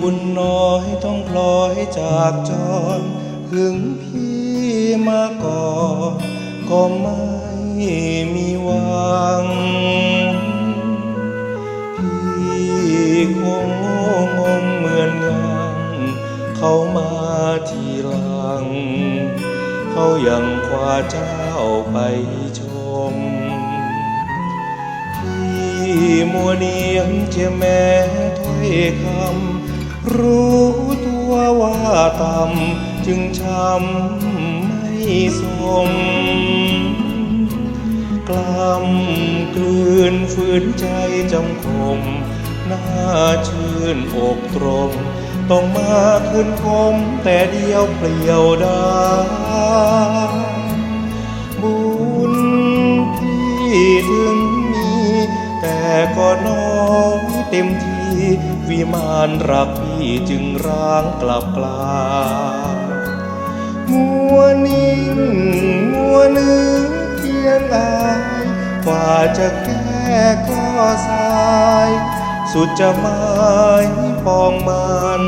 บุญน้อยต้องพลอยจากจรถึงพี่มาก่อนก็ไม่มีหวัง พี่คงโง่งมเหมือนยังเขามาทีหลัง เขายังคว้าเจ้าไปชม พี่มัวเนียมเจยแม้ถ้อยคำ รู้ตัวว่าต่ำจึงช้ำไม่สม กล้ำกลืนฝืนใจจำคมหน้าชื่นอกตรงต้องมาคืนคมแต่เดียวเปลี่ยวได้บุญที่ถึงมี แต่ก็น้อยเต็มทีวิมานรัก จึงร้างกลับกลามัวนิ่งมัวนึกเพียงอายกว่าจะแก้ก็สาย สุดจะหมายปองมัน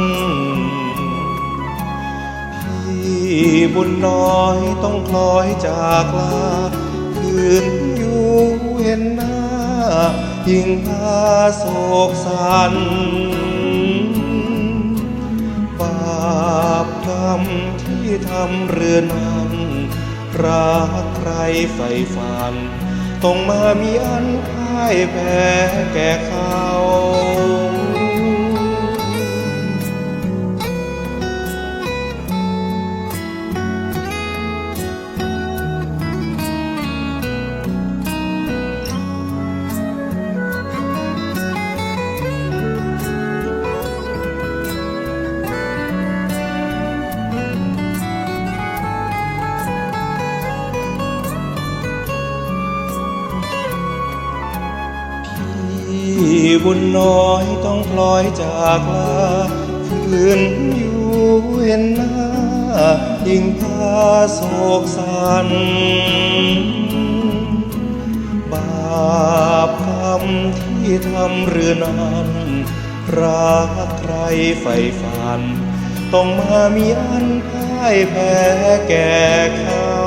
พี่บุญน้อยต้องคล้อยจากลาคืนอยู่เห็นหน้ายิ่งพาโศกสันาปกรรมที่ทำเรือนั้นรักใครใฝ่ฝัน ต้องมามีอันพ่ายแพ้แก่เขา บุญน้อยต้องพลอยจากลาคืนอยู่เห็นหน้ายิ่งพาโศกสันบาปกรรมที่ทำเรือนั้นรักใครใฝ่ฝัน ต้องมามีอันพ่ายแพ้แก่เขา